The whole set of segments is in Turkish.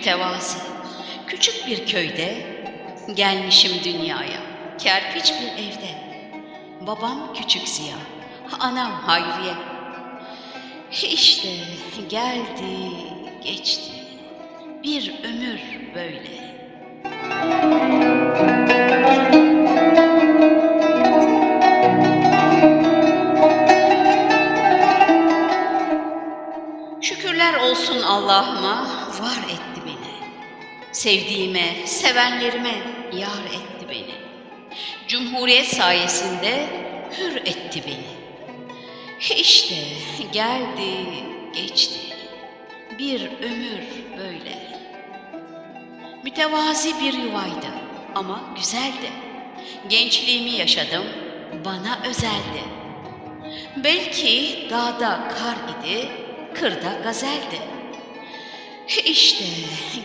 mütevazi. Küçük bir köyde gelmişim dünyaya. Kerpiç bir evde. Babam küçük Ziya, anam Hayriye. İşte geldi, geçti. Bir ömür böyle. Müzik Sevdiğime, sevenlerime yar etti beni. Cumhuriyet sayesinde hür etti beni. İşte geldi, geçti. Bir ömür böyle. Mütevazi bir yuvaydı ama güzeldi. Gençliğimi yaşadım, bana özeldi. Belki dağda kar idi, kırda gazeldi. İşte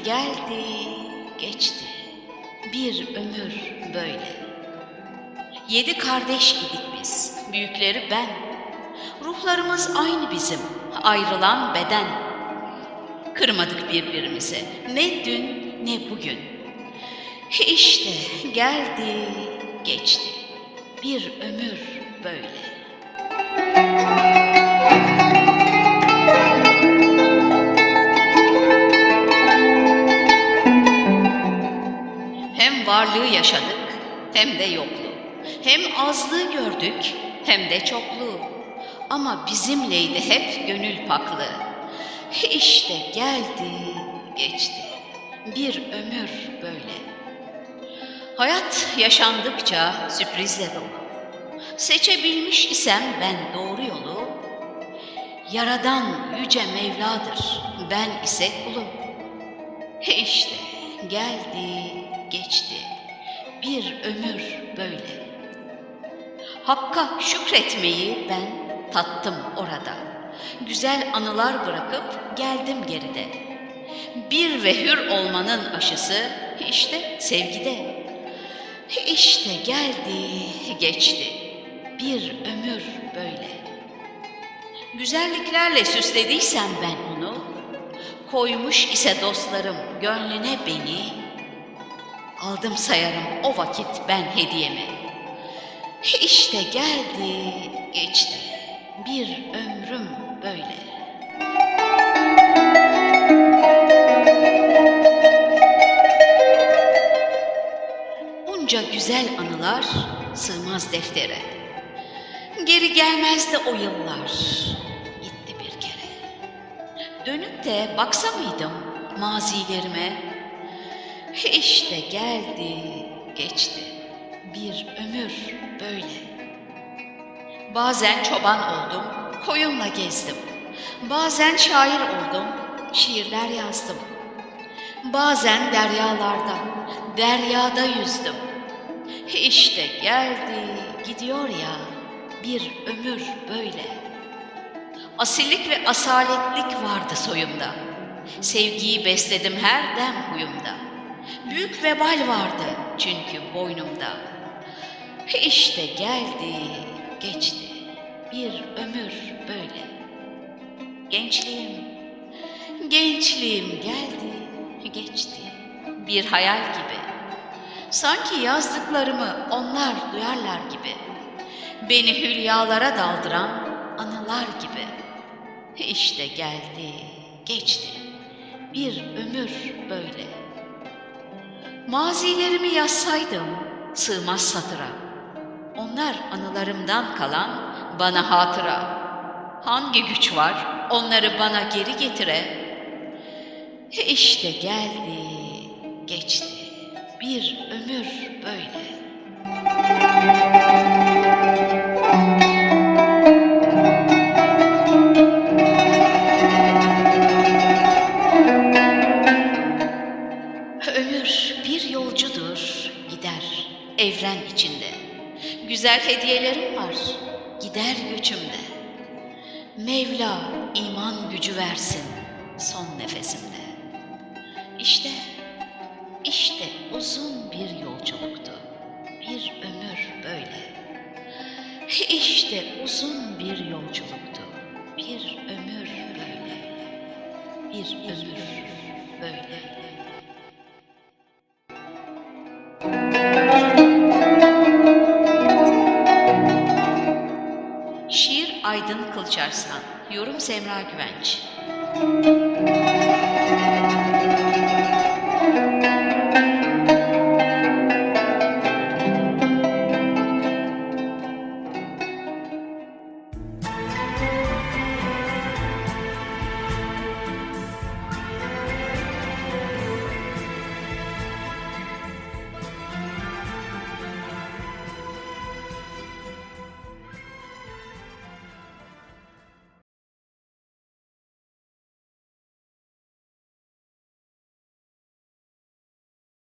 geldi, geçti. Bir ömür böyle. Yedi kardeş idik biz, büyükleri ben. Ruhlarımız aynı bizim, ayrılan beden. Kırmadık birbirimizi, ne dün ne bugün. İşte geldi, geçti. Bir ömür böyle. Varlığı yaşadık hem de yokluğu. Hem azlığı gördük hem de çokluğu. Ama bizimleydi hep gönül paklığı. İşte geldi, geçti. Bir ömür böyle. Hayat yaşandıkça sürprizle dolu. Seçebilmiş isem ben doğru yolu, Yaradan yüce Mevladır, ben ise kulum. İşte geldi, geçti. Bir ömür böyle. Hakka şükretmeyi ben tattım orada. Güzel anılar bırakıp geldim geride. Bir ve hür olmanın aşısı işte sevgide. İşte geldi, geçti. Bir ömür böyle. Güzelliklerle süslediysem ben onu, koymuş ise dostlarım gönlüne beni, aldım sayarım o vakit ben hediyemi. İşte geldi, geçti, bir ömrüm böyle. Bunca güzel anılar sığmaz deftere. Geri gelmezdi o yıllar, gitti bir kere. Dönüp de baksa mıydım mazilerime? İşte geldi, geçti, bir ömür böyle. Bazen çoban oldum, koyunla gezdim. Bazen şair oldum, şiirler yazdım. Bazen deryalarda, deryada yüzdüm. İşte geldi, gidiyor ya, bir ömür böyle. Asillik ve asaletlik vardı soyumda. Sevgiyi besledim her dem huyumda. Büyük vebal vardı çünkü boynumda. İşte geldi, geçti, bir ömür böyle. Gençliğim, gençliğim geldi, geçti, bir hayal gibi. Sanki yazdıklarımı onlar duyarlar gibi. Beni hülyalara daldıran anılar gibi. İşte geldi, geçti. Bir ömür böyle. Mazilerimi yazsaydım sığmaz satıra. Onlar anılarımdan kalan bana hatıra. Hangi güç var onları bana geri getire? İşte geldi, geçti. Bir ömür böyle. Ömür Güzel hediyelerim var, gider göçümde. Mevla iman gücü versin son nefesimde. İşte, işte uzun bir yolculuktu, bir ömür böyle. İşte uzun bir yolculuktu, bir ömür böyle, bir ömür böyle. Aydın Kılıçarslan Yorum Semra Güvenç